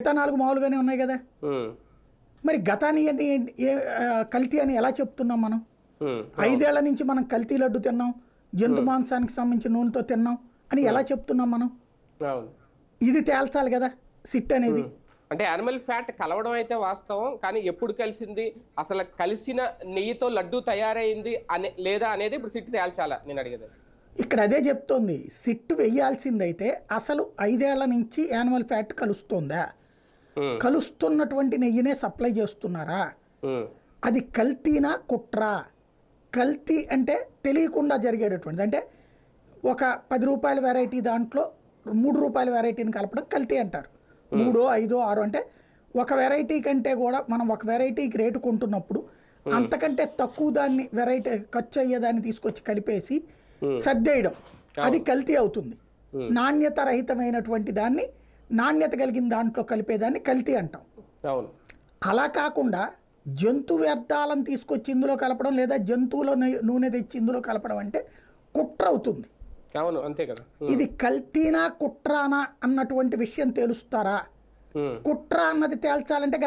మిగతా నాలుగు మామూలుగానే ఉన్నాయి కదా. మరి గతాన్ని కల్తీ అని ఎలా చెప్తున్నాం మనం? ఐదేళ్ళ నుంచి మనం కల్తీ లడ్డు తిన్నాం జంతు మాంసానికి సంబంధించిన నూనెతో తిన్నాం అని ఎలా చెప్తున్నాం మనం? ఇది తేల్చాలి కదా సిట్ అనేది. అంటే యానిమల్ ఫ్యాట్ కలవడం అయితే వాస్తవం కానీ ఎప్పుడు కలిసింది అసలు కలిసిన నెయ్యితో లడ్డు తయారైంది అనే లేదా అనేది ఇప్పుడు సిట్టి తేల్చాలా నేను అడిగేది. ఇక్కడ అదే చెప్తోంది సిట్ వెయ్యాల్సిందైతే అసలు ఐదేళ్ళ నుంచి యానిమల్ ఫ్యాట్ కలుస్తుందా? కలుస్తున్నటువంటి నెయ్యినే సప్లై చేస్తున్నారా? అది కల్తీనా కుట్రా? కల్తీ అంటే తెలియకుండా జరిగేటటువంటిది. అంటే ఒక పది రూపాయల వెరైటీ దాంట్లో మూడు రూపాయల వెరైటీని కలపడం కల్తీ అంటారు. మూడో ఐదో ఆరో అంటే ఒక వెరైటీ కంటే కూడా మనం ఒక వెరైటీకి రేటు కొంటున్నప్పుడు అంతకంటే తక్కువ దాన్ని వెరైటీ ఖర్చు అయ్యేదాన్ని తీసుకొచ్చి కలిపేసి సర్దేయడం. అది కల్తీ అవుతుంది. నాణ్యత రహితమైనటువంటి దాన్ని నాణ్యత కలిగిన దాంట్లో కలిపేదాన్ని కల్తీ అంటాం. అవును. అలా కాకుండా జంతు వ్యర్థాలను తీసుకొచ్చి ఇందులో కలపడం లేదా జంతువుల నూనె తెచ్చి ఇందులో కలపడం అంటే కుట్ర అవుతుంది. అవును అంతే కదా. ఇది కల్తీనా కుట్రానా అన్నటువంటి విషయం తెలుస్తారా. కుట్ర అన్నది తేల్చాలంటే